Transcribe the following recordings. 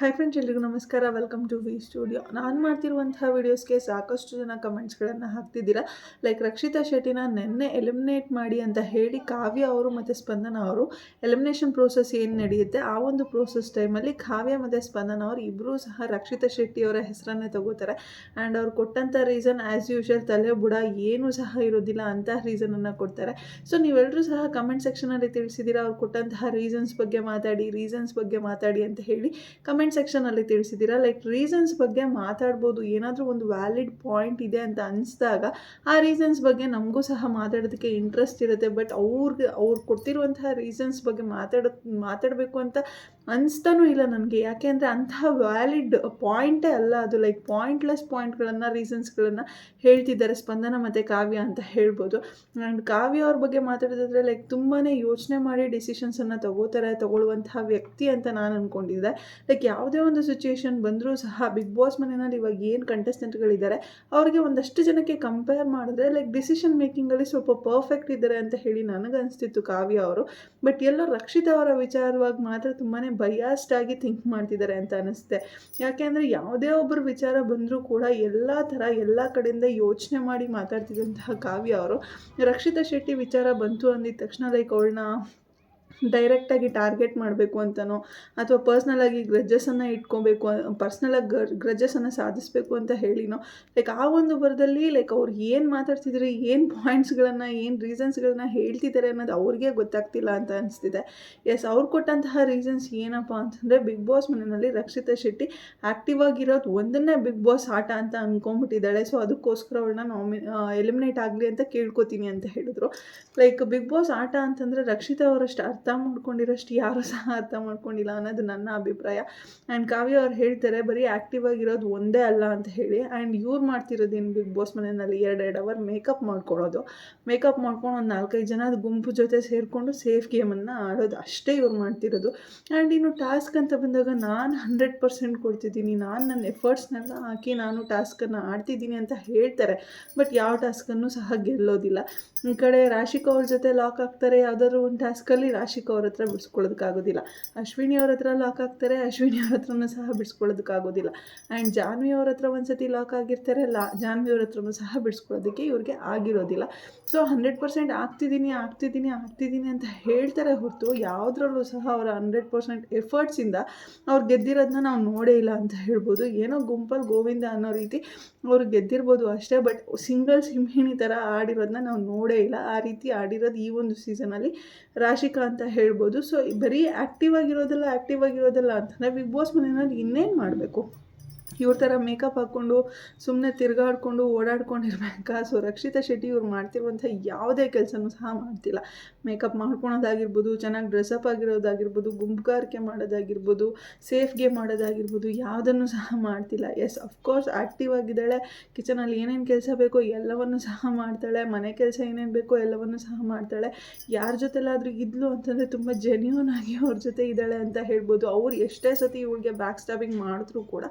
Hi friends ಎಲ್ರಿಗೂ ನಮಸ್ಕಾರ. Welcome to V studio ನಾನು ಮಾಡ್ತಿರುವಂತಹ ವೀಡಿಯೋಸ್ಗೆ ಸಾಕಷ್ಟು ಜನ ಕಮೆಂಟ್ಸ್ಗಳನ್ನು ಹಾಕ್ತಿದ್ದೀರಾ. ಲೈಕ್ ರಕ್ಷಿತಾ ಶೆಟ್ಟಿನ ನೆನ್ನೆ ಎಲಿಮಿನೇಟ್ ಮಾಡಿ ಅಂತ ಹೇಳಿ ಕಾವ್ಯ ಅವರು ಮತ್ತು ಸ್ಪಂದನ ಅವರು ಎಲಿಮಿನೇಷನ್ ಪ್ರೋಸೆಸ್ ಏನು ನಡೆಯುತ್ತೆ? ಆ ಒಂದು ಪ್ರೋಸೆಸ್ ಟೈಮಲ್ಲಿ ಕಾವ್ಯ ಮತ್ತು ಸ್ಪಂದನ ಅವರು ಇಬ್ಬರೂ ಸಹ ರಕ್ಷಿತಾ ಶೆಟ್ಟಿ ಅವರ ಹೆಸರನ್ನೇ ತಗೋತಾರೆ. ಆ್ಯಂಡ್ ಅವ್ರು ಕೊಟ್ಟಂಥ ರೀಸನ್ ಆ್ಯಸ್ ಯೂಶುವಲ್ ತಲೆ ಬುಡ ಏನೂ ಸಹ ಇರೋದಿಲ್ಲ ಅಂತ ರೀಸನನ್ನು ಕೊಡ್ತಾರೆ. ಸೊ ನೀವೆಲ್ಲರೂ ಸಹ ಕಮೆಂಟ್ ಸೆಕ್ಷನಲ್ಲಿ ತಿಳಿಸಿದ್ದೀರಾ? ಅವ್ರು ಕೊಟ್ಟಂತಹ ರೀಸನ್ಸ್ ಬಗ್ಗೆ ಮಾತಾಡಿ ರೀಸನ್ಸ್ ಬಗ್ಗೆ ಮಾತಾಡಿ ಅಂತ ಹೇಳಿ ಕಮೆಂಟ್ ಸೆಕ್ಷನಲ್ಲಿ ತಿಳಿಸಿದ್ದೀರಾ? ಲೈಕ್ ರೀಸನ್ಸ್ ಬಗ್ಗೆ ಮಾತಾಡ್ಬೋದು. ಏನಾದರೂ ಒಂದು ವ್ಯಾಲಿಡ್ ಪಾಯಿಂಟ್ ಇದೆ ಅಂತ ಅನಿಸಿದಾಗ, ಆ ರೀಸನ್ಸ್ ಬಗ್ಗೆ ನಮಗೂ ಸಹ ಮಾತಾಡೋದಕ್ಕೆ ಇಂಟ್ರೆಸ್ಟ್ ಇರುತ್ತೆ. ಬಟ್ ಅವ್ರಿಗೆ, ಅವ್ರು ಕೊಟ್ಟಿರುವಂತಹ ರೀಸನ್ಸ್ ಬಗ್ಗೆ ಮಾತಾಡೋ ಮಾತಾಡಬೇಕು ಅಂತ ಅನಿಸ್ತಾನೂ ಇಲ್ಲ ನನಗೆ. ಯಾಕೆ ಅಂದರೆ ಅಂತಹ ವ್ಯಾಲಿಡ್ ಪಾಯಿಂಟೇ ಅಲ್ಲ ಅದು. ಲೈಕ್ ಪಾಯಿಂಟ್ಲೆಸ್ ಪಾಯಿಂಟ್ಗಳನ್ನು ರೀಸನ್ಸ್ಗಳನ್ನು ಹೇಳ್ತಿದ್ದಾರೆ ಸ್ಪಂದನ ಮತ್ತು ಕಾವ್ಯ ಅಂತ ಹೇಳ್ಬೋದು. ಆ್ಯಂಡ್ ಕಾವ್ಯ ಅವ್ರ ಬಗ್ಗೆ ಮಾತಾಡೋದಾದ್ರೆ ಲೈಕ್ ತುಂಬಾ ಯೋಚನೆ ಮಾಡಿ ಡಿಸಿಷನ್ಸನ್ನು ತಗೋತಾರೆ ತಗೊಳ್ಳುವಂತಹ ವ್ಯಕ್ತಿ ಅಂತ ನಾನು ಅಂದ್ಕೊಂಡಿದ್ದೆ ಲೈಕ್ ಯಾವುದೇ ಒಂದು ಸಿಚುಯೇಷನ್ ಬಂದರೂ ಸಹ ಬಿಗ್ ಬಾಸ್ ಮನೆಯಲ್ಲಿ ಇವಾಗ ಏನು ಕಂಟೆಸ್ಟೆಂಟ್ಗಳಿದ್ದಾರೆ ಅವ್ರಿಗೆ ಒಂದಷ್ಟು ಜನಕ್ಕೆ ಕಂಪೇರ್ ಮಾಡಿದ್ರೆ ಲೈಕ್ ಡಿಸಿಷನ್ ಮೇಕಿಂಗಲ್ಲಿ ಸ್ವಲ್ಪ ಪರ್ಫೆಕ್ಟ್ ಇದ್ದಾರೆ ಅಂತ ಹೇಳಿ ನನಗನ್ನಿಸ್ತಿತ್ತು ಕಾವ್ಯ ಅವರು. ಬಟ್ ಎಲ್ಲೋ ರಕ್ಷಿತ ಅವರ ವಿಚಾರವಾಗಿ ಮಾತ್ರ ತುಂಬಾ ಬಯಾಸ್ಡ್ ಆಗಿ ಥಿಂಕ್ ಮಾಡ್ತಿದ್ದಾರೆ ಅಂತ ಅನ್ನಿಸುತ್ತೆ ಯಾಕೆ ಅಂದರೆ ಯಾವುದೇ ಒಬ್ಬರು ವಿಚಾರ ಬಂದರೂ ಕೂಡ ಎಲ್ಲ ಥರ ಎಲ್ಲ ಕಡೆಯಿಂದ ಯೋಚನೆ ಮಾಡಿ ಮಾತಾಡ್ತಿದ್ದಂತಹ ಕಾವ್ಯ ಅವರು. ರಕ್ಷಿತಾ ಶೆಟ್ಟಿ ವಿಚಾರ ಬಂತು ಅಂದಿದ ತಕ್ಷಣ ಲೈಕ್ ಅವಳನ್ನ ಡೈರೆಕ್ಟಾಗಿ ಟಾರ್ಗೆಟ್ ಮಾಡಬೇಕು ಅಂತನೋ? ಅಥವಾ ಪರ್ಸ್ನಲಾಗಿ ಗ್ರಜ್ಜಸನ್ನು ಇಟ್ಕೊಬೇಕು ಪರ್ಸ್ನಲಾಗಿ ಗ್ರ ಗ್ರಜಸ್ಸನ್ನು ಸಾಧಿಸಬೇಕು ಅಂತ ಹೇಳಿನೋ? ಲೈಕ್ ಆ ಒಂದು ಬರದಲ್ಲಿ ಲೈಕ್ ಅವ್ರು ಏನು ಮಾತಾಡ್ತಿದ್ರು, ಏನು ಪಾಯಿಂಟ್ಸ್ಗಳನ್ನು ಏನು ರೀಸನ್ಸ್ಗಳನ್ನ ಹೇಳ್ತಿದ್ದಾರೆ ಅನ್ನೋದು ಅವ್ರಿಗೆ ಗೊತ್ತಾಗ್ತಿಲ್ಲ ಅಂತ ಅನಿಸ್ತಿದೆ. ಎಸ್ ಅವ್ರು ಕೊಟ್ಟಂತಹ ರೀಸನ್ಸ್ ಏನಪ್ಪ ಅಂತಂದರೆ ಬಿಗ್ ಬಾಸ್ ಮನೆಯಲ್ಲಿ ರಕ್ಷಿತಾ ಶೆಟ್ಟಿ ಆ್ಯಕ್ಟಿವ್ ಆಗಿರೋದು ಒಂದನ್ನೇ ಬಿಗ್ ಬಾಸ್ ಆಟ ಅಂತ ಅಂದ್ಕೊಂಬಿಟ್ಟಿದ್ದಾಳೆ ಸೊ ಅದಕ್ಕೋಸ್ಕರ ಅವ್ರನ್ನ ನಾಮಿ ಎಲಿಮಿನೇಟ್ ಆಗಲಿ ಅಂತ ಕೇಳ್ಕೊತೀನಿ ಅಂತ ಹೇಳಿದ್ರು. ಲೈಕ್ ಬಿಗ್ ಬಾಸ್ ಆಟ ಅಂತಂದರೆ ರಕ್ಷಿತಾ ಅವರಷ್ಟು ಅರ್ಥ ಮಾಡ್ಕೊಂಡಿರೋಷ್ಟು ಯಾರೂ ಸಹ ಅರ್ಥ ಮಾಡ್ಕೊಂಡಿಲ್ಲ ಅನ್ನೋದು ನನ್ನ ಅಭಿಪ್ರಾಯ. ಆ್ಯಂಡ್ ಕಾವ್ಯ ಅವ್ರು ಹೇಳ್ತಾರೆ, ಬರೀ ಆ್ಯಕ್ಟಿವ್ ಆಗಿರೋದು ಒಂದೇ ಅಲ್ಲ ಅಂತ ಹೇಳಿ. ಆ್ಯಂಡ್ ಇವ್ರು ಮಾಡ್ತಿರೋದೇನು ಬಿಗ್ ಬಾಸ್ ಮನೆಯಲ್ಲಿ ಎರಡೆರಡು ಅವರ್ ಮೇಕಪ್ ಮಾಡ್ಕೊಳ್ಳೋದು. ಮೇಕಪ್ ಮಾಡ್ಕೊಂಡು ಒಂದು ನಾಲ್ಕೈದು ಜನ ಗುಂಪು ಜೊತೆ ಸೇರಿಕೊಂಡು ಸೇಫ್ ಗೇಮನ್ನು ಆಡೋದು. ಅಷ್ಟೇ ಇವ್ರು ಮಾಡ್ತಿರೋದು. ಆ್ಯಂಡ್ ಇನ್ನು ಟಾಸ್ಕ್ ಅಂತ ಬಂದಾಗ ನಾನು ಹಂಡ್ರೆಡ್ ಪರ್ಸೆಂಟ್ ಕೊಡ್ತಿದ್ದೀನಿ. ನಾನು ನನ್ನ ಎಫರ್ಟ್ಸ್ನೆಲ್ಲ ಹಾಕಿ ನಾನು ಟಾಸ್ಕನ್ನು ಆಡ್ತಿದ್ದೀನಿ ಅಂತ ಹೇಳ್ತಾರೆ. ಬಟ್ ಯಾವ ಟಾಸ್ಕನ್ನು ಸಹ ಗೆಲ್ಲೋದಿಲ್ಲ. ಈ ಕಡೆ ರಾಶಿಕ್ ಅವ್ರ ಜೊತೆ ಲಾಕ್ ಆಗ್ತಾರೆ. ಯಾವುದಾದ್ರು ಒಂದು ಟಾಸ್ಕಲ್ಲಿ ರಾಶಿಕ್ ಅವ್ರ ಹತ್ರ ಬಿಡಿಸ್ಕೊಳ್ಳೋದಕ್ಕಾಗೋದಿಲ್ಲ. ಅಶ್ವಿನಿ ಅವ್ರ ಹತ್ರ ಲಾಕ್ ಆಗ್ತಾರೆ ಅಶ್ವಿನಿ ಅವ್ರ ಹತ್ರನೂ ಸಹ ಬಿಡಿಸ್ಕೊಳ್ಳೋದಕ್ಕಾಗೋದಿಲ್ಲ. ಆ್ಯಂಡ್ ಜಾನ್ವಿ ಅವ್ರ ಹತ್ರ ಒಂದು ಸತಿ ಲಾಕ್ ಆಗಿರ್ತಾರೆ, ಲಾ, ಜಾನ್ವಿ ಅವ್ರ ಹತ್ರನೂ ಸಹ ಬಿಡಿಸ್ಕೊಳ್ಳೋದಕ್ಕೆ ಇವ್ರಿಗೆ ಆಗಿರೋದಿಲ್ಲ. ಸೊ ಹಂಡ್ರೆಡ್ ಪರ್ಸೆಂಟ್ ಆಗ್ತಿದ್ದೀನಿ ಆಗ್ತಿದ್ದೀನಿ ಆಗ್ತಿದ್ದೀನಿ ಅಂತ ಹೇಳ್ತಾರೆ ಹೊರತು ಯಾವುದ್ರಲ್ಲೂ ಸಹ ಅವರ ಹಂಡ್ರೆಡ್ ಪರ್ಸೆಂಟ್ ಎಫರ್ಟ್ಸಿಂದ ಅವ್ರು ಗೆದ್ದಿರೋದನ್ನ ನಾವು ನೋಡೇ ಇಲ್ಲ ಅಂತ ಹೇಳ್ಬೋದು. ಏನೋ ಗುಂಪಲ್ಲಿ ಗೋವಿಂದ ಅನ್ನೋ ರೀತಿ ಅವರು ಗೆದ್ದಿರ್ಬೋದು ಅಷ್ಟೇ ಬಟ್ ಸಿಂಗಲ್ ಸಿಂಹಿಣಿ ಥರ ಆಡಿರೋದನ್ನ ನಾವು ನೋಡೇ ಇಲ್ಲ. ಆ ರೀತಿ ಆಡಿರೋದು ಈ ಒಂದು ಸೀಸನಲ್ಲಿ ರಾಶಿಕಾ ಅಂತ ಹೇಳ್ಬೋದು. ಸೊ ಬರೀ ಆ್ಯಕ್ಟಿವ್ ಆಗಿರೋದಲ್ಲ ಆ್ಯಕ್ಟಿವ್ ಆಗಿರೋದಲ್ಲ ಅಂತಂದರೆ ಬಿಗ್ ಬಾಸ್ ಮನೆಯಲ್ಲಿ ಇನ್ನೇನು ಮಾಡಬೇಕು? ಇವ್ರ ಥರ ಮೇಕಪ್ ಹಾಕ್ಕೊಂಡು ಸುಮ್ಮನೆ ತಿರುಗಾಡ್ಕೊಂಡು ಓಡಾಡ್ಕೊಂಡಿರ್ಬೇಕಾ? ಸೊ ರಕ್ಷಿತಾ ಶೆಟ್ಟಿ ಇವ್ರು ಮಾಡ್ತಿರುವಂಥ ಯಾವುದೇ ಕೆಲಸನೂ ಸಹ ಮಾಡ್ತಿಲ್ಲ. ಮೇಕಪ್ ಮಾಡ್ಕೊಳೋದಾಗಿರ್ಬೋದು, ಚೆನ್ನಾಗಿ ಡ್ರೆಸ್ಅಪ್ ಆಗಿರೋದಾಗಿರ್ಬೋದು, ಗುಂಪುಗಾರಿಕೆ ಮಾಡೋದಾಗಿರ್ಬೋದು ಸೇಫ್ಗೆ ಮಾಡೋದಾಗಿರ್ಬೋದು, ಯಾವುದನ್ನು ಸಹ ಮಾಡ್ತಿಲ್ಲ. ಎಸ್ ಅಫ್ಕೋರ್ಸ್ ಆ್ಯಕ್ಟಿವ್ ಆಗಿದ್ದಾಳೆ. ಕಿಚನಲ್ಲಿ ಏನೇನು ಕೆಲಸ ಬೇಕೋ ಎಲ್ಲವನ್ನು ಸಹ ಮಾಡ್ತಾಳೆ. ಮನೆ ಕೆಲಸ ಏನೇನು ಬೇಕೋ ಎಲ್ಲವನ್ನು ಸಹ ಮಾಡ್ತಾಳೆ. ಯಾರ ಜೊತೆಲಾದರೂ ಇದ್ಲು ಅಂತಂದರೆ ತುಂಬ ಜೆನ್ಯೂನ್ ಆಗಿ ಅವ್ರ ಜೊತೆ ಇದ್ದಾಳೆ ಅಂತ ಹೇಳ್ಬೋದು. ಅವ್ರು ಎಷ್ಟೇ ಸತಿ ಇವಳಿಗೆ ಬ್ಯಾಕ್ ಸ್ಟಾಬಿಂಗ್ ಮಾಡಿದ್ರು ಕೂಡ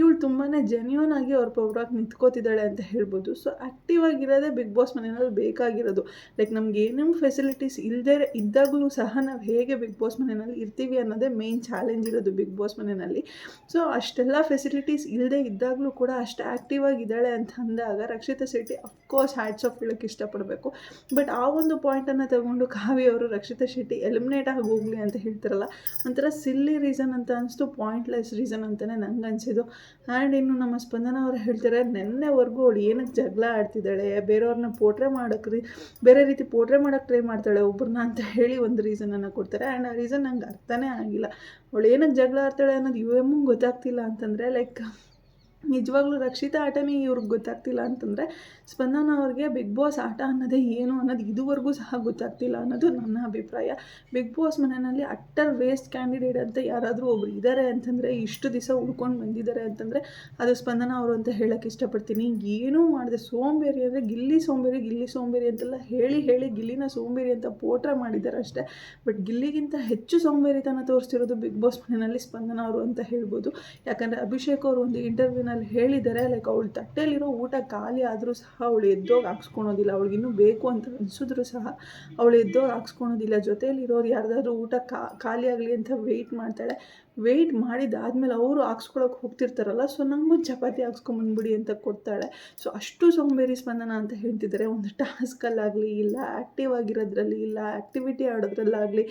ಇವಳು ತುಂಬಾ ಜೆನ್ಯೂನ್ ಆಗಿ ಅವ್ರ ಪವರಾಗಿ ನಿಂತ್ಕೋತಿದ್ದಾಳೆ ಅಂತ ಹೇಳ್ಬೋದು. ಸೊ ಆ್ಯಕ್ಟಿವ್ ಆಗಿರೋದೇ ಬಿಗ್ ಬಾಸ್ ಮನೆಯಲ್ಲಿ ಬೇಕಾಗಿರೋದು. ಲೈಕ್ ನಮ್ಗೆ ಏನೇನು ಫೆಸಿಲಿಟೀಸ್ ಇಲ್ಲದೇ ಇದ್ದಾಗಲೂ ಸಹ ನಾವು ಹೇಗೆ ಬಿಗ್ ಬಾಸ್ ಮನೆಯಲ್ಲಿ ಇರ್ತೀವಿ ಅನ್ನೋದೇ ಮೇನ್ ಚಾಲೆಂಜ್ ಇರೋದು ಬಿಗ್ ಬಾಸ್ ಮನೆಯಲ್ಲಿ. ಸೊ ಅಷ್ಟೆಲ್ಲ ಫೆಸಿಲಿಟೀಸ್ ಇಲ್ಲದೆ ಇದ್ದಾಗಲೂ ಕೂಡ ಅಷ್ಟು ಆ್ಯಕ್ಟಿವ್ ಆಗಿದ್ದಾಳೆ ಅಂತ ಅಂದಾಗ Rakshita Shetty of course hats off ಹೇಳೋಕ್ಕೆ ಇಷ್ಟಪಡಬೇಕು. ಬಟ್ ಆ ಒಂದು ಪಾಯಿಂಟನ್ನು ತಗೊಂಡು ಕಾವಿ ಅವರು ರಕ್ಷಿತಾ ಶೆಟ್ಟಿ ಎಲಿಮಿನೇಟ್ ಆಗಿ ಹೋಗಲಿ ಅಂತ ಹೇಳ್ತಾರಲ್ಲ, ಒಂಥರ ಸಿಲ್ಲಿ ರೀಸನ್ ಅಂತ ಅನಿಸ್ತು ಪಾಯಿಂಟ್ಲೆಸ್ ರೀಸನ್ ಅಂತಲೇ ನಂಗೆ ಅನಿಸಿದ್ದು ಆ್ಯಂಡ್ ಇನ್ನು ನಮ್ಮ ಸ್ಪಂದನ ಅವ್ರು ಹೇಳ್ತಾರೆ ನೆನ್ನೆವರೆಗೂ ಅವಳು ಏನಕ್ಕೆ ಜಗಳ ಆಡ್ತಿದ್ದಾಳೆ, ಬೇರೆಯವ್ರನ್ನ ಪೋಟ್ರೆ ಮಾಡೋಕ್ಕೆ ರೀ ಬೇರೆ ರೀತಿ ಪೋಟ್ರೆ ಮಾಡೋಕ್ಕೆ ಟ್ರೈ ಮಾಡ್ತಾಳೆ ಒಬ್ಬರನ್ನ ಅಂತ ಹೇಳಿ ಒಂದು ರೀಸನನ್ನು ಕೊಡ್ತಾರೆ. ಆ್ಯಂಡ್ ಆ ರೀಸನ್ ನಂಗೆ ಅರ್ಥನೇ ಆಗಿಲ್ಲ. ಅವಳು ಏನಕ್ಕೆ ಜಗಳ ಆಡ್ತಾಳೆ ಅನ್ನೋದು ಇವೆಮ್ಮೂ ಗೊತ್ತಾಗ್ತಿಲ್ಲ ಅಂತಂದರೆ ಲೈಕ್ ನಿಜವಾಗ್ಲೂ ರಕ್ಷಿತಾ ಆಟನೇ ಇವ್ರಿಗೆ ಗೊತ್ತಾಗ್ತಿಲ್ಲ ಅಂತಂದರೆ ಸ್ಪಂದನ ಅವ್ರಿಗೆ ಬಿಗ್ ಬಾಸ್ ಆಟ ಅನ್ನೋದೇ ಏನು ಅನ್ನೋದು ಇದುವರೆಗೂ ಸಹ ಗೊತ್ತಾಗ್ತಿಲ್ಲ ಅನ್ನೋದು ನನ್ನ ಅಭಿಪ್ರಾಯ. ಬಿಗ್ ಬಾಸ್ ಮನೆಯಲ್ಲಿ ಅಟ್ಟರ್ ವೇಸ್ಟ್ ಕ್ಯಾಂಡಿಡೇಟ್ ಅಂತ ಯಾರಾದರೂ ಒಬ್ರು ಇದ್ದಾರೆ ಅಂತಂದರೆ ಇಷ್ಟು ದಿವಸ ಉಳ್ಕೊಂಡು ಬಂದಿದ್ದಾರೆ ಅಂತಂದರೆ ಅದು ಸ್ಪಂದನ ಅವರು ಅಂತ ಹೇಳೋಕ್ಕೆ ಇಷ್ಟಪಡ್ತೀನಿ. ಏನೂ ಮಾಡಿದೆ ಸೋಂಬೇರಿ ಅಂದರೆ ಗಿಲ್ಲಿ ಸೋಂಬೇರಿ ಗಿಲ್ಲಿ ಸೋಂಬೇರಿ ಅಂತೆಲ್ಲ ಹೇಳಿ ಹೇಳಿ ಗಿಲ್ಲಿನ ಸೋಂಬೇರಿ ಅಂತ ಪೋಟ್ರ ಮಾಡಿದ್ದಾರೆ ಅಷ್ಟೇ. ಬಟ್ ಗಿಲ್ಲಿಗಿಂತ ಹೆಚ್ಚು ಸೋಂಬೇರಿತನ ತೋರಿಸ್ತಿರೋದು ಬಿಗ್ ಬಾಸ್ ಮನೆಯಲ್ಲಿ ಸ್ಪಂದನ ಅವರು ಅಂತ ಹೇಳ್ಬೋದು. ಯಾಕಂದರೆ ಅಭಿಷೇಕ್ ಅವರು ಒಂದು ಇಂಟರ್ವ್ಯೂನಲ್ಲಿ ಹೇಳಿದ್ದಾರೆ ಲೈಕ್ ಅವಳು ತಟ್ಟೆಯಲ್ಲಿರೋ ಊಟ ಖಾಲಿ ಆದರೂ ಸಹ ಅವಳು ಎದ್ದೋಗಿ ಹಾಕ್ಸ್ಕೊಳೋದಿಲ್ಲ. ಅವಳಿಗೆ ಇನ್ನೂ ಬೇಕು ಅಂತ ಅನಿಸಿದ್ರು ಸಹ ಅವಳು ಎದ್ದೋಗಿ ಹಾಕ್ಸ್ಕೊಳೋದಿಲ್ಲ. ಜೊತೆಯಲ್ಲಿರೋರು ಯಾರ್ದಾದ್ರೂ ಊಟ ಖಾಲಿ ಆಗಲಿ ಅಂತ ವೆಯ್ಟ್ ಮಾಡ್ತಾಳೆ. ವೆಯ್ಟ್ ಮಾಡಿದಾದ್ಮೇಲೆ ಅವರು ಹಾಕ್ಸ್ಕೊಳಕ್ಕೆ ಹೋಗ್ತಿರ್ತಾರಲ್ಲ ಸೊ ನಂಗೂ ಚಪಾತಿ ಹಾಕ್ಸ್ಕೊಂಬಂದ್ಬಿಡಿ ಅಂತ ಕೊಡ್ತಾಳೆ. ಸೊ ಅಷ್ಟು ಸೋಂಬೇರಿ ಸ್ಪಂದನ ಅಂತ ಹೇಳ್ತಿದ್ದಾರೆ. ಒಂದು ಟಾಸ್ಕಲ್ಲಾಗಲಿ ಇಲ್ಲ ಆ್ಯಕ್ಟಿವ್ ಆಗಿರೋದ್ರಲ್ಲಿ ಇಲ್ಲ ಆ್ಯಕ್ಟಿವಿಟಿ ಆಡೋದ್ರಲ್ಲಾಗಲಿ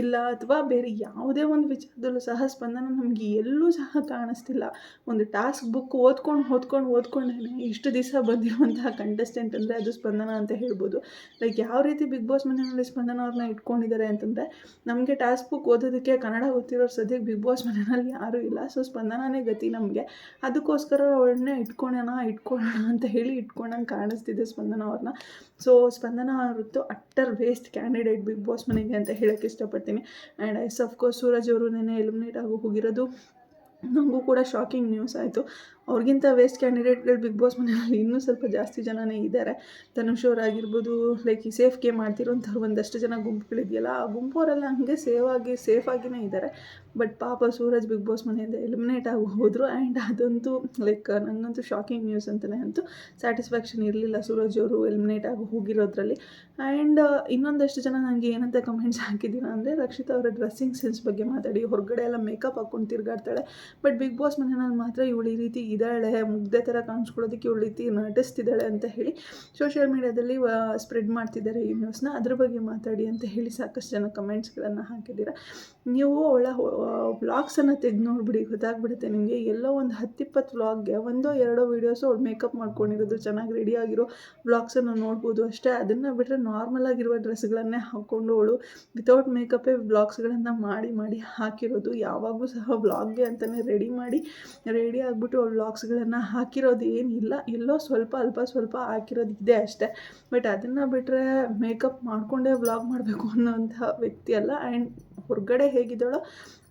ಇಲ್ಲ, ಅಥವಾ ಬೇರೆ ಯಾವುದೇ ಒಂದು ವಿಚಾರದಲ್ಲೂ ಸಹ ಸ್ಪಂದನ ನಮಗೆ ಎಲ್ಲೂ ಸಹ ಕಾಣಿಸ್ತಿಲ್ಲ. ಒಂದು ಟಾಸ್ಕ್ ಓದ್ಕೊಂಡು ಓದ್ಕೊಂಡು ಓದ್ಕೊಂಡೇ ಇಷ್ಟು ದಿವಸ ಬಂದಿರುವಂತಹ ಕಂಟೆಸ್ಟೆಂಟ್ ಅಂದರೆ ಅದು ಸ್ಪಂದನ ಅಂತ ಹೇಳ್ಬೋದು. ಲೈಕ್ ಯಾವ ರೀತಿ ಬಿಗ್ ಬಾಸ್ ಮನೆಯಲ್ಲಿ ಸ್ಪಂದನ ಅವ್ರನ್ನ ಇಟ್ಕೊಂಡಿದ್ದಾರೆ ಅಂತಂದರೆ, ನಮಗೆ ಟಾಸ್ಕ್ ಬುಕ್ ಓದೋದಕ್ಕೆ ಕನ್ನಡ ಗೊತ್ತಿರೋರು ಸದ್ಯಕ್ಕೆ ಬಿಗ್ ಬಾಸ್ ಮನೆಯಲ್ಲಿ ಯಾರೂ ಇಲ್ಲ. ಸೊ ಸ್ಪಂದನೇ ಗತಿ ನಮಗೆ. ಅದಕ್ಕೋಸ್ಕರ ಅವಳನ್ನೇ ಇಟ್ಕೊಳ್ಳೋಣ ಇಟ್ಕೊಳ್ಳೋಣ ಅಂತ ಹೇಳಿ ಇಟ್ಕೊಂಡಂಗೆ ಕಾಣಿಸ್ತಿದೆ ಸ್ಪಂದನ ಅವ್ರನ್ನ. So Spandana utter waste candidate big boss ಮನೆಗೆ ಅಂತ ಹೇಳೋಕ್ಕೆ ಇಷ್ಟಪಡ್ತೀನಿ. ಆ್ಯಂಡ್ ಎಸ್ ಅಫ್ಕೋರ್ಸ್ ಸೂರಜ್ ಅವರು ನೆನೆ ಎಲಿಮಿನೇಟ್ ಆಗಿ ಹೋಗಿರೋದು ನನಗೂ ಕೂಡ ಶಾಕಿಂಗ್ ನ್ಯೂಸ್ ಆಯಿತು. ಅವ್ರಿಗಿಂತ ವೇಸ್ಟ್ ಕ್ಯಾಂಡಿಡೇಟ್ಗಳು ಬಿಗ್ ಬಾಸ್ ಮನೆಯಲ್ಲಿ ಇನ್ನೂ ಸ್ವಲ್ಪ ಜಾಸ್ತಿ ಜನನೇ ಇದ್ದಾರೆ ಧನುಷ್ ಆಗಿರ್ಬೋದು ಲೈಕ್ ಈ ಸೇಫ್ ಗೇಮ್ ಮಾಡ್ತಿರೋಂಥವ್ರು ಒಂದಷ್ಟು ಜನ ಗುಂಪುಗಳಿದೆಯಲ್ಲ, ಆ ಗುಂಪವರೆಲ್ಲ ಹಂಗೆ ಸೇವ್ ಆಗಿ ಸೇಫ್ ಆಗಿಯೇ ಇದ್ದಾರೆ ಬಟ್ ಪಾಪ ಸೂರಜ್ ಬಿಗ್ ಬಾಸ್ ಮನೆಯಿಂದ ಎಲಿಮಿನೇಟ್ ಆಗಿ ಹೋದರು ಆ್ಯಂಡ್ ಅದಂತೂ ಲೈಕ್ ನನಗಂತೂ ಶಾಕಿಂಗ್ ನ್ಯೂಸ್ ಅಂತಲೇ ಅಂತೂ ಸ್ಯಾಟಿಸ್ಫ್ಯಾಕ್ಷನ್ ಇರಲಿಲ್ಲ ಸೂರಜ್ ಅವರು ಎಲಿಮಿನೇಟ್ ಆಗಿ ಹೋಗಿರೋದ್ರಲ್ಲಿ. ಆ್ಯಂಡ್ ಇನ್ನೊಂದಷ್ಟು ಜನ ನನಗೆ ಏನಂತ ಕಮೆಂಟ್ಸ್ ಹಾಕಿದ್ದೀರ ಅಂದರೆ, ರಕ್ಷಿತಾ ಅವರ ಡ್ರೆಸ್ಸಿಂಗ್ ಸೆನ್ಸ್ ಬಗ್ಗೆ ಮಾತಾಡಿ. ಹೊರಗಡೆ ಎಲ್ಲ ಮೇಕಪ್ ಹಾಕ್ಕೊಂಡು ತಿರುಗಾಡ್ತಾಳೆ. ಬಟ್ ಬಿಗ್ ಬಾಸ್ ಮನೆಯಲ್ಲಿ ಮಾತ್ರ ಇವಳು ಈ ರೀತಿ ಇದ್ದಾಳೆ ಮುಗ್ದೆ ಥರ ಕಾಣಿಸ್ಕೊಳ್ಳೋದಕ್ಕೆ ಇವಳು ರೀತಿ ನಟಿಸ್ತಿದ್ದಾಳೆ ಅಂತ ಹೇಳಿ ಸೋಷಿಯಲ್ ಮೀಡ್ಯಾದಲ್ಲಿ ಸ್ಪ್ರೆಡ್ ಮಾಡ್ತಿದ್ದಾರೆ ಈ ನ್ಯೂಸ್ನ ಅದ್ರ ಬಗ್ಗೆ ಮಾತಾಡಿ ಅಂತ ಹೇಳಿ ಸಾಕಷ್ಟು ಜನ ಕಮೆಂಟ್ಸ್ಗಳನ್ನು ಹಾಕಿದ್ದೀರಾ. ನೀವು ಅವಳ ವ್ಲಾಗ್ಸನ್ನು ತೆಗೆದು ನೋಡಿಬಿಡಿ, ಗೊತ್ತಾಗ್ಬಿಡುತ್ತೆ ನಿಮಗೆ. ಎಲ್ಲೋ ಒಂದು ಹತ್ತಿಪ್ಪತ್ತು ವ್ಲಾಗ್ಗೆ ಒಂದೋ ಎರಡೋ ವೀಡಿಯೋಸು ಅವಳು ಮೇಕಪ್ ಮಾಡ್ಕೊಂಡಿರೋದು, ಚೆನ್ನಾಗಿ ರೆಡಿ ಆಗಿರೋ ವ್ಲಾಗ್ಸನ್ನು ನೋಡ್ಬೋದು ಅಷ್ಟೇ. ಅದನ್ನು ಬಿಟ್ಟರೆ ನಾರ್ಮಲ್ ಆಗಿರುವ ಡ್ರೆಸ್ಗಳನ್ನೇ ಹಾಕ್ಕೊಂಡು ಅವಳು ವಿತೌಟ್ ಮೇಕಪ್ಪೇ ವ್ಲಾಗ್ಸ್ಗಳನ್ನು ಮಾಡಿ ಮಾಡಿ ಹಾಕಿರೋದು. ಯಾವಾಗಲೂ ಸಹ ವ್ಲಾಗ್ಗೆ ಅಂತಲೇ ರೆಡಿ ಮಾಡಿ ರೆಡಿ ಆಗಿಬಿಟ್ಟು ಅವಳು ವ್ಲಾಗ್ಸ್ಗಳನ್ನು ಹಾಕಿರೋದು ಏನಿಲ್ಲ. ಎಲ್ಲೋ ಸ್ವಲ್ಪ ಅಲ್ಪ ಸ್ವಲ್ಪ ಹಾಕಿರೋದು ಇದೆ ಅಷ್ಟೇ. ಬಟ್ ಅದನ್ನು ಬಿಟ್ಟರೆ ಮೇಕಪ್ ಮಾಡಿಕೊಂಡೇ ವ್ಲಾಗ್ ಮಾಡಬೇಕು ಅನ್ನೋಂಥ ವ್ಯಕ್ತಿ ಅಲ್ಲ. ಆ್ಯಂಡ್ ಹೊರಗಡೆ ಹೇಗಿದ್ದಾಳೋ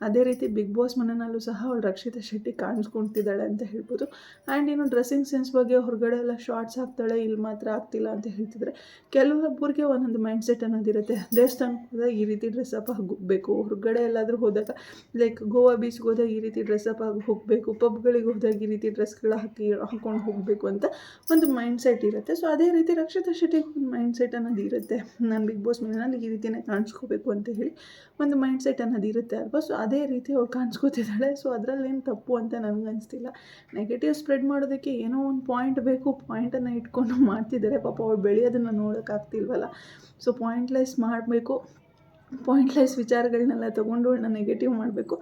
ಅದೇ ರೀತಿ ಬಿಗ್ ಬಾಸ್ ಮನೆಯಲ್ಲೂ ಸಹ ಅವಳು ರಕ್ಷಿತಾ ಶೆಟ್ಟಿ ಕಾಣಿಸ್ಕೊಳ್ತಿದ್ದಾಳೆ ಅಂತ ಹೇಳ್ಬೋದು. ಆ್ಯಂಡ್ ಇನ್ನು ಡ್ರೆಸ್ಸಿಂಗ್ ಸೆನ್ಸ್ ಬಗ್ಗೆ ಹೊರಗಡೆ ಎಲ್ಲ ಶಾರ್ಟ್ಸ್ ಹಾಕ್ತಾಳೆ, ಇಲ್ಲಿ ಮಾತ್ರ ಆಗ್ತಿಲ್ಲ ಅಂತ ಹೇಳ್ತಿದ್ರೆ ಕೆಲವೊಬ್ಬರಿಗೆ ಒಂದೊಂದು ಮೈಂಡ್ ಸೆಟ್ ಅನ್ನೋದಿರುತ್ತೆ ದೇವಸ್ಥಾನಕ್ಕೆ ಹೋದಾಗ ಈ ರೀತಿ ಡ್ರೆಸ್ಅಪ್ ಆಗಿ ಹೋಗಬೇಕು. ಹೊರಗಡೆ ಎಲ್ಲಾದರೂ ಹೋದಾಗ ಲೈಕ್ ಗೋವಾ ಬೀಚ್ಗೆ ಹೋದಾಗ ಈ ರೀತಿ ಡ್ರೆಸ್ಅಪ್ ಆಗಿ ಹೋಗಬೇಕು. ಪಬ್ಗಳಿಗೆ ಹೋದಾಗ ಈ ರೀತಿ ಡ್ರೆಸ್ಗಳು ಹಾಕಿ ಹಾಕ್ಕೊಂಡು ಹೋಗಬೇಕು ಅಂತ ಒಂದು ಮೈಂಡ್ ಸೆಟ್ ಇರುತ್ತೆ. ಸೊ ಅದೇ ರೀತಿ ರಕ್ಷಿತಾ ಶೆಟ್ಟಿಗೆ ಒಂದು ಮೈಂಡ್ ಸೆಟ್ ಅನ್ನೋದು ಇರುತ್ತೆ. ನಾನು ಬಿಗ್ ಬಾಸ್ ಮನೆಯಲ್ಲಿ ಈ ರೀತಿಯೇ ಕಾಣಿಸ್ಕೋಬೇಕು ಅಂತ ಹೇಳಿ ಒಂದು ಮೈಂಡ್ ಸೆಟ್ ಅನ್ನೋದು ಇರುತ್ತೆ ಅಲ್ವಾ? ಸೊ ಅದೇ ರೀತಿ ಅವ್ರು ಕಾಣಿಸ್ಕೋತಿದ್ದಾಳೆ. ಸೊ ಅದರಲ್ಲೇನು ತಪ್ಪು ಅಂತ ನನಗೆ ಅನಿಸ್ತಿಲ್ಲ. ನೆಗೆಟಿವ್ ಸ್ಪ್ರೆಡ್ ಮಾಡೋದಕ್ಕೆ ಏನೋ ಒಂದು ಪಾಯಿಂಟ್ ಬೇಕು. ಪಾಯಿಂಟನ್ನು ಇಟ್ಕೊಂಡು ಮಾಡ್ತಿದ್ದಾರೆ ಪಾಪ ಅವ್ರು ಬೆಳೆಯೋದನ್ನು ನೋಡೋಕ್ಕಾಗ್ತಿಲ್ವಲ್ಲ ಸೊ ಪಾಯಿಂಟ್ಲೆಸ್ ಮಾಡಬೇಕು. ಪಾಯಿಂಟ್ಲೆಸ್ ವಿಚಾರಗಳನ್ನೆಲ್ಲ ತೊಗೊಂಡು ಅವಳನ್ನ ನೆಗೆಟಿವ್ ಮಾಡಬೇಕು.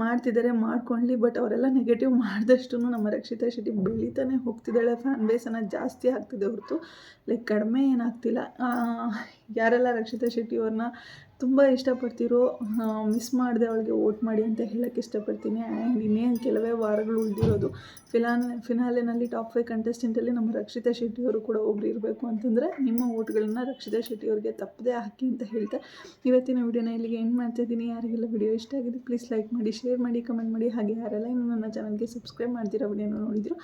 ಮಾಡ್ತಿದ್ದಾರೆ ಮಾಡ್ಕೊಳ್ಳಿ ಬಟ್ ಅವರೆಲ್ಲ ನೆಗೆಟಿವ್ ಮಾಡಿದಷ್ಟು ನಮ್ಮ ರಕ್ಷಿತಾ ಶೆಟ್ಟಿ ಬೆಳೀತಾನೆ ಹೋಗ್ತಿದ್ದಾಳೆ. ಫ್ಯಾನ್ ಬೇಸನ್ನು ಜಾಸ್ತಿ ಆಗ್ತಿದೆ ಹೊರತು. ಲೈಕ್ ಕಡಿಮೆ ಏನಾಗ್ತಿಲ್ಲ ಯಾರೆಲ್ಲ ರಕ್ಷಿತಾ ಶೆಟ್ಟಿ ಅವ್ರನ್ನ ತುಂಬ ಇಷ್ಟಪಡ್ತಿರೋ ಮಿಸ್ ಮಾಡಿದೆ ಅವಳಿಗೆ ವೋಟ್ ಮಾಡಿ ಅಂತ ಹೇಳೋಕ್ಕೆ ಇಷ್ಟಪಡ್ತೀನಿ. ಆ್ಯಂಡ್ ಇನ್ನೇನು ಕೆಲವೇ ವಾರಗಳು ಉಳಿದಿರೋದು ಫಿಲಾನ್ ಫಿನಾಲೆನಲ್ಲಿ ಟಾಪ್ ಫೈವ್ ಕಂಟೆಸ್ಟೆಂಟಲ್ಲಿ ನಮ್ಮ ರಕ್ಷಿತಾ ಶೆಟ್ಟಿಯವರು ಕೂಡ ಒಬ್ರು ಇರಬೇಕು ಅಂತಂದರೆ ನಿಮ್ಮ ವೋಟ್ಗಳನ್ನು ರಕ್ಷಿತಾ ಶೆಟ್ಟಿಯವ್ರಿಗೆ ತಪ್ಪದೇ ಹಾಕಿ ಅಂತ ಹೇಳ್ತಾ ಇವತ್ತಿನ ವಿಡಿಯೋನ ಇಲ್ಲಿಗೆ ಏನು ಮಾಡ್ತಾಯಿದ್ದೀನಿ ಯಾರಿಗೆಲ್ಲ ವಿಡಿಯೋ ಇಷ್ಟ ಆಗಿದೆ ಪ್ಲೀಸ್ ಲೈಕ್ ಮಾಡಿ ಶೇರ್ ಮಾಡಿ ಕಮೆಂಟ್ ಮಾಡಿ. ಹಾಗೆ ಯಾರೆಲ್ಲ ಇನ್ನು ನನ್ನ ಚಾನಲ್ಗೆ ಸಬ್ಸ್ಕ್ರೈಬ್ ಮಾಡ್ತೀರಾ ವಿಡಿಯೋನ ನೋಡಿದ್ರು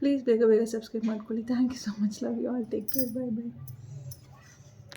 ಪ್ಲೀಸ್ ಬೇಗ ಬೇಗ ಸಬ್ಸ್ಕ್ರೈಬ್ ಮಾಡ್ಕೊಳ್ಳಿ. Thank you so much love you all take care bye bye